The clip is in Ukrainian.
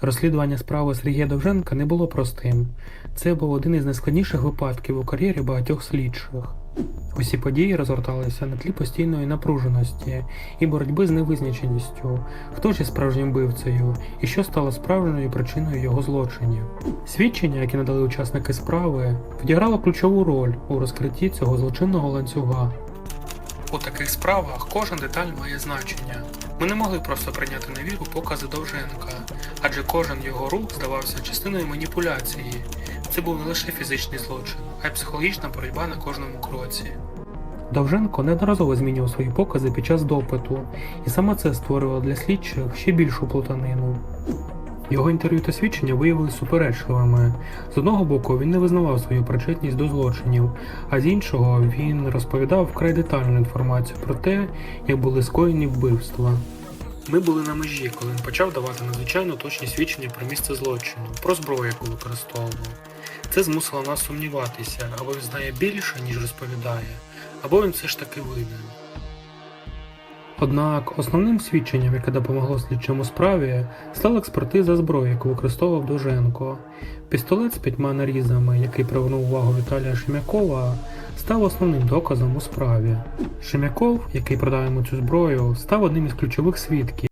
Розслідування справи Сергія Довженка не було простим. Це був один із найскладніших випадків у кар'єрі багатьох слідчих. Усі події розгорталися на тлі постійної напруженості і боротьби з невизначеністю, хто ж є справжнім вбивцею і що стало справжньою причиною його злочинів. Свідчення, які надали учасники справи, відіграло ключову роль у розкритті цього злочинного ланцюга. У таких справах кожен деталь має значення. Ми не могли просто прийняти на віру покази Довженка, адже кожен його рух здавався частиною маніпуляції. Це був не лише фізичний злочин, а й психологічна боротьба на кожному кроці. Довженко неодноразово змінював свої покази під час допиту, і саме це створювало для слідчих ще більшу плутанину. Його інтерв'ю та свідчення виявилися суперечливими. З одного боку, він не визнавав свою причетність до злочинів, а з іншого він розповідав вкрай детальну інформацію про те, як були скоєні вбивства. Ми були на межі, коли він почав давати надзвичайно точні свідчення про місце злочину, про зброю, яку використовував. Це змусило нас сумніватися, або він знає більше, ніж розповідає, або він все ж таки винен. Однак основним свідченням, яке допомогло слідчому справі, стала експертиза зброї, яку використовував Довженко. Пістолет з п'ятьма нарізами, який привернув увагу Віталія Шемякова, став основним доказом у справі. Шемяков, який продав йому цю зброю, став одним із ключових свідків,